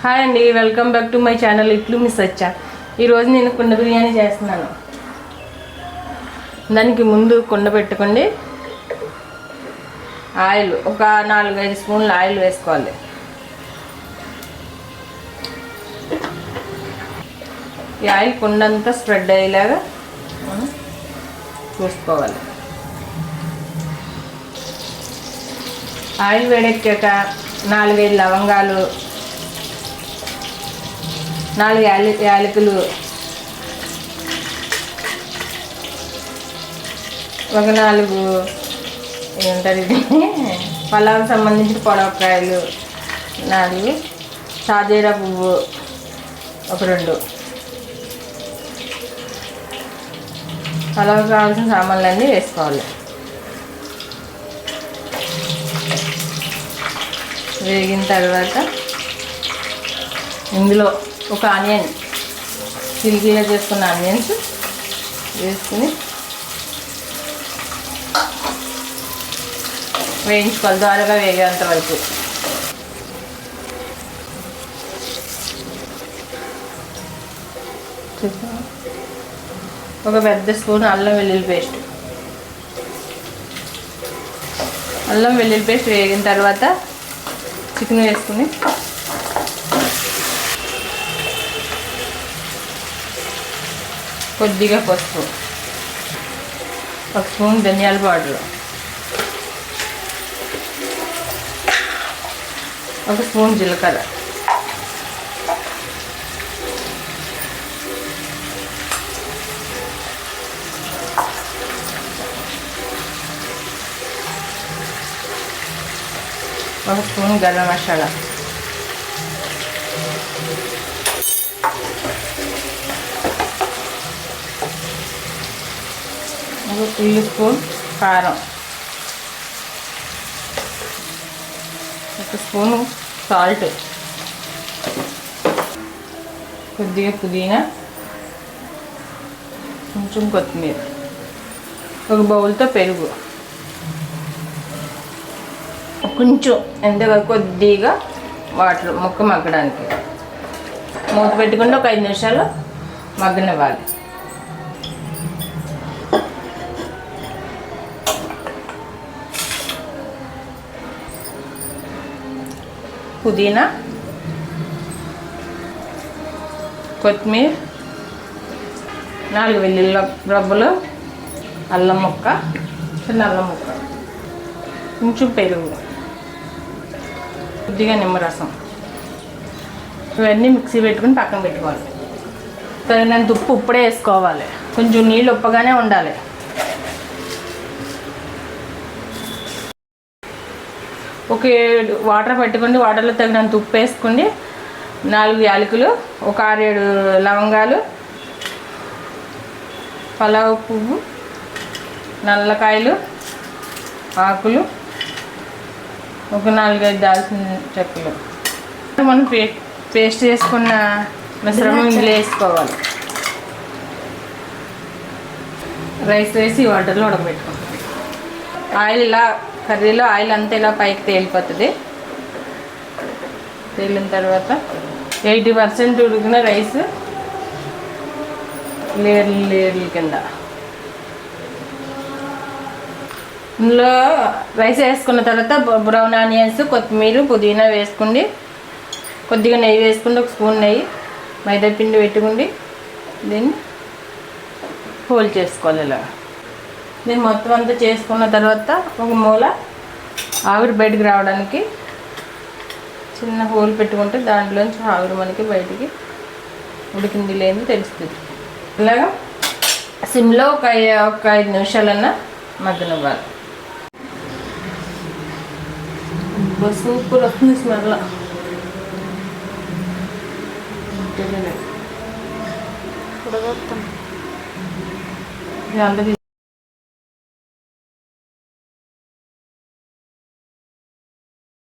Hi అండి welcome back to my channel ఇట్లు మిస్ వచ్చా ఈరోజు నేను కుండ బిర్యానీ చేస్తున్నాను. దానికి ముందు కుండ పెట్టుకోండి. ఆయిల్ ఒక నాలుగైదు స్పూన్లు ఆయిల్ వేసుకోవాలి. ఈ ఆయిల్ కుండ అంతా స్ప్రెడ్ అయ్యేలాగా మనం చూసుకోవాలి. ఆయిల్ వేడెక్కాక నాలుగైదు లవంగాలు నాలుగు యాలి యాలకులు. ఒక నాలుగు ఏమంటారు ఇది? పొలాలకు సంబంధించిన పొడవకాయలు. నాలుగు. షాజీరా పువ్వు. ఒక రెండు. పలావుకి కావాల్సిన సామాన్లన్నీ వేసుకోవాలి. వేగిన తర్వాత ఇందులో ఒక ఆనియన్ చిల్లీగా చేసుకున్న ఆనియన్స్ వేసుకుని వేయించుకోవాలి ద్వారగా వేగేంత వరకు. ఒక పెద్ద స్పూన్ అల్లం వెల్లుల్లి పేస్ట్. అల్లం వెల్లుల్లి పేస్ట్ వేగిన తర్వాత చికెన్ వేసుకుని కొద్దిగా పసుపు ఒక స్పూన్ ధనియాల పౌడర్ ఒక స్పూన్ జీలకర్ర ఒక spoon garam masala teaspoon కారం. ఒక స్పూను సాల్ట్. కొద్దిగా పుదీనా. కొంచెం కొత్తిమీర. ఒక బౌల్తో పెరుగు. కొంచెం ఎంత కొద్దిగా వాటర్ ముక్క మగ్గడానికి. మూత పెట్టుకుంటే ఒక ఐదు నిమిషాలు మగ్గనివ్వాలి. పుదీనా కొత్తిమీర నాలుగు వెల్లుల్లి రబ్బలు అల్లం ముక్క చిన్న అల్లం ముక్క కొంచెం పెరుగు కొద్దిగా నిమ్మరసం. ఇవన్నీ మిక్సీ పెట్టుకుని పక్కన పెట్టుకోవాలి. తగినంత ఉప్పు ఇప్పుడే వేసుకోవాలి. కొంచెం నీళ్ళు ఉప్పగానే ఉండాలి. ఒక ఏడు వాటర్ పెట్టుకోండి వాటర్లో తగినంత ఉప్పు వేసుకోండి నాలుగు యాలకులు ఒక ఆరేడు లవంగాలు పలావ్ పువ్వు నల్లకాయలు ఆకులు ఒక నాలుగైదు దాల్చిన చెక్కలు. మనం పే పేస్ట్ చేసుకున్న మిశ్రమం ఇందులో వేసుకోవాలి. రైస్ వేసి వాటర్లో ఉడకబెట్టుకోవాలి ఆయిల్ ఇలా కర్రీలో ఆయిల్ అంతా ఇలా పైకి తేలిపోతుంది. తేలిన తర్వాత ఎయిటీ పర్సెంట్ ఉడికిన రైస్ లేయర్లు లేయర్ల కింద. ఇందులో రైస్ వేసుకున్న తర్వాత బ్రౌన్ ఆనియన్స్ కొత్తిమీర పుదీనా వేసుకోండి కొద్దిగా నెయ్యి వేసుకుండి ఒక స్పూన్ నెయ్యి మైదా పిండి పెట్టుకోండి దీన్ని హోల్ చేసుకోవాలి ఇలా. దీన్ని మొత్తం అంతా చేసుకున్న తర్వాత ఒక మూల ఆవిరి బయటికి రావడానికి చిన్న హోల్ పెట్టుకుంటే దాంట్లోంచి ఆవిరి మనకి బయటికి ఉడికింది లేని తెలుస్తుంది. ఇలాగా సిమ్లో ఒక ఒక ఐదు నిమిషాలన్నా మగ్గనివ్వాలి. సూపర్ వస్తుంది స్మెల్. ఇదంతా